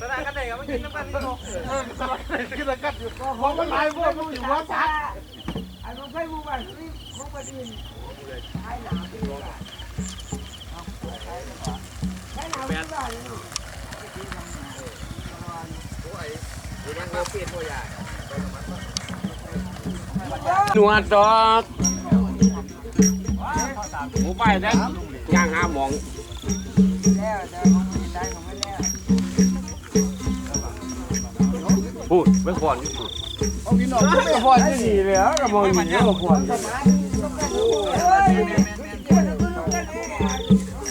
ตลาดกันไหนก็ไม่กินน้ำมันสนุกเออสลัดกินตะกัดอยู่ของมันหลายพวกมันอยู่ว่าซัดอันนั้นไปหมู่บ้านนี่ของประเทศใช้หนาไปเลยใช้หนาไปเลยเนาหนวดดอกหมูไปได้ย่างหาหมองแล้ว พูดไม่ควรอยู่พูดเอาพี่น้องไม่พอที่นี่เลยอะกระมองอยู่เนี่ยพอเฮ้ยเดียวรเอง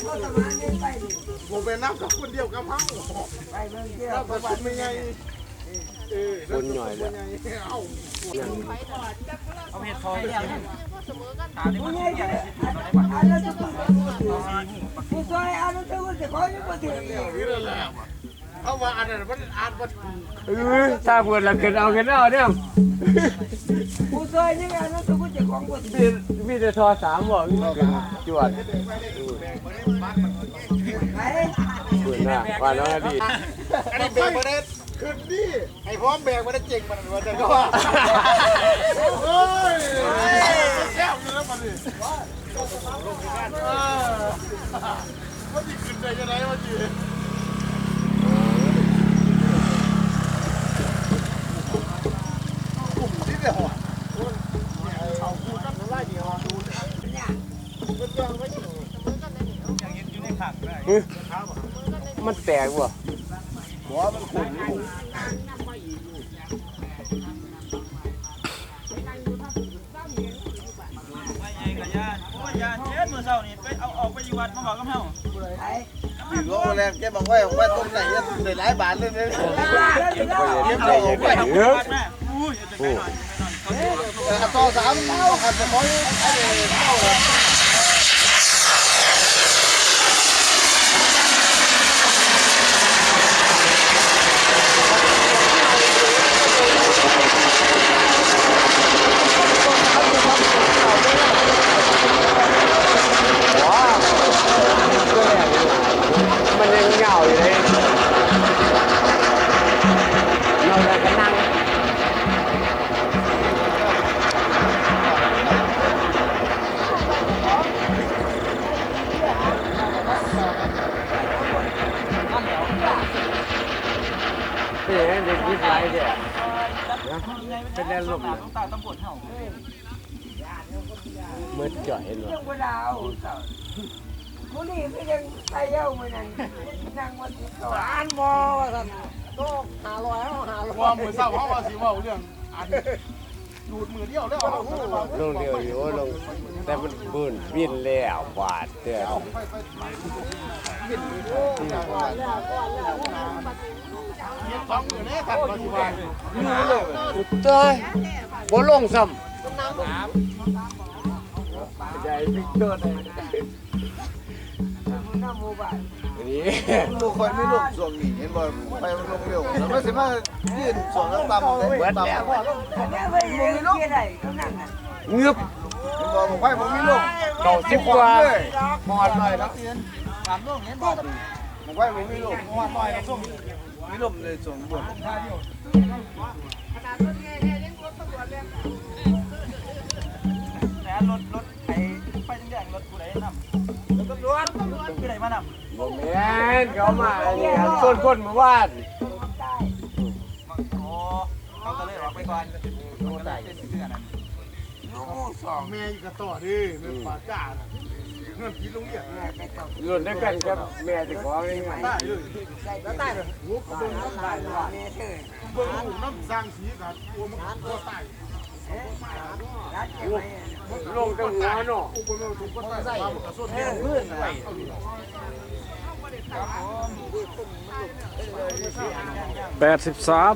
เขาสมานเงินไปดิผมเป็นน้ำกับคนเดียวกับเฮาไปเมืองเที่ยวน้ำกับคนไม่ไงคนหน่อยเลยเอาเอาเห็ดทองเนี่ยตาที่มันผู้ใหญ่เกี่ยจะวอันนั้นจะต้องผู้ซอยอันนั้นจะก็จะคอยอยู่ประเทศนี้นี่แหละ เอาว่าอันนั้นมันอ่านว่าเออถ้าเปิดละเกินเอาเกินเอาเนี่ยผู้ซอยนี่อันนั้นจะก็จะของประเทมีมีแต่ทอสามบอกจวดไปเปิดหน้าว่าน้องอดีตอันนี้แบรกมาได้ขึ้นนี่ให้พร้อมแบกมาได้เจ๋งมันว่าจะก็ว่าเฮ้ยแซ่บเลยมันนี่เออมันจะขึ้นได้ยังไงวะจีกลุ่มที่เดียวอะเอาคู่กันไล่เดียวดูเนี่ยมันยังไม่อยู่ อย่างยืนอยู่ในขังได้ มันแตกว่ะ หัวมันขุ่นอยู่ ไม่ไงกับยานโอ้ยยานเช็ดมือเศร้านี่ไปเอาออกไปอยู่วัดมาบอกกับเฮาไปถือว่าแรงแกบอกว่าว่าต้มไหนจะได้หลายบาทเลยเนี่ยเก็บไปเลยไปได้ทำเยอะวัดแม่อุ้ยจะไปหน่อยไปหน่อยเขาดูต่อสามเท่าขันจะร้อยเท่าเลย เป็นแรงลมต้องตาต้องปวดเฮามืดจ่อยเห็นยัวะงบ่ดาวผู้นี้ก็ยังใส่เย้าเหมือนนั้นนั่งวันที่สองอันบ่ว่าซั่นโตหาร้อยเอาหาร้อยว่ามือเศร้าเพราะว่าสิว่าเรื่องอันดูดมือเดียวแล้วลงเดียวอยู่ลงแต่มันบืนบินแล้วบาดเตือนท้ย เนี่ยขัดมาสิว่าอุตเตยบ่ลงซ้ำใหญ่พิกเตอร์เลยน้ำหมู่บ้านนี่ลูกคอยไม่ลูกส่วงนี้เห็นบ่ไปลงเร็วแล้วมันสิมายืนส่วงแล้วตำเลยตำอันนี้ไม่ได้เกี่ยได้ก็นั่งน่ะเงือบบ่ผมไปผมมีลูกเก่าสิบกว่าหอดหน่อยครับตามลูกเห็นบ่ผมไปผมมีลูกหอดหน่อยครับ ส่งมีลูกเลยส่งบ่แต่รถรถไอ้ไฟแดงรถผู้ใดนำรถตำรวจผู้ใดมานำบ่แม่นเขามาเนี่ยส่วนคนเมื่อวานโอ้เขาก็เลยออกไปก่อนมันก็เลยเป็นเรื่องนั้นสองแม่อยู่กับต่อดิเป็นปากจ้าเงินกิ นโรงเรียนรุ่นด้วยกันกับแม่ที่ขอเองได้แล้วตายเลยหัวเบิ่งน้ำตายแม่เถิดเบิ่งหูน้ำสร้างสีกันตัวมันตัวตายลงตั้งหัวเนาะอุปนิสัยนใส่กระสุนเนี่ยเพื่อนไปแปดสิบสาม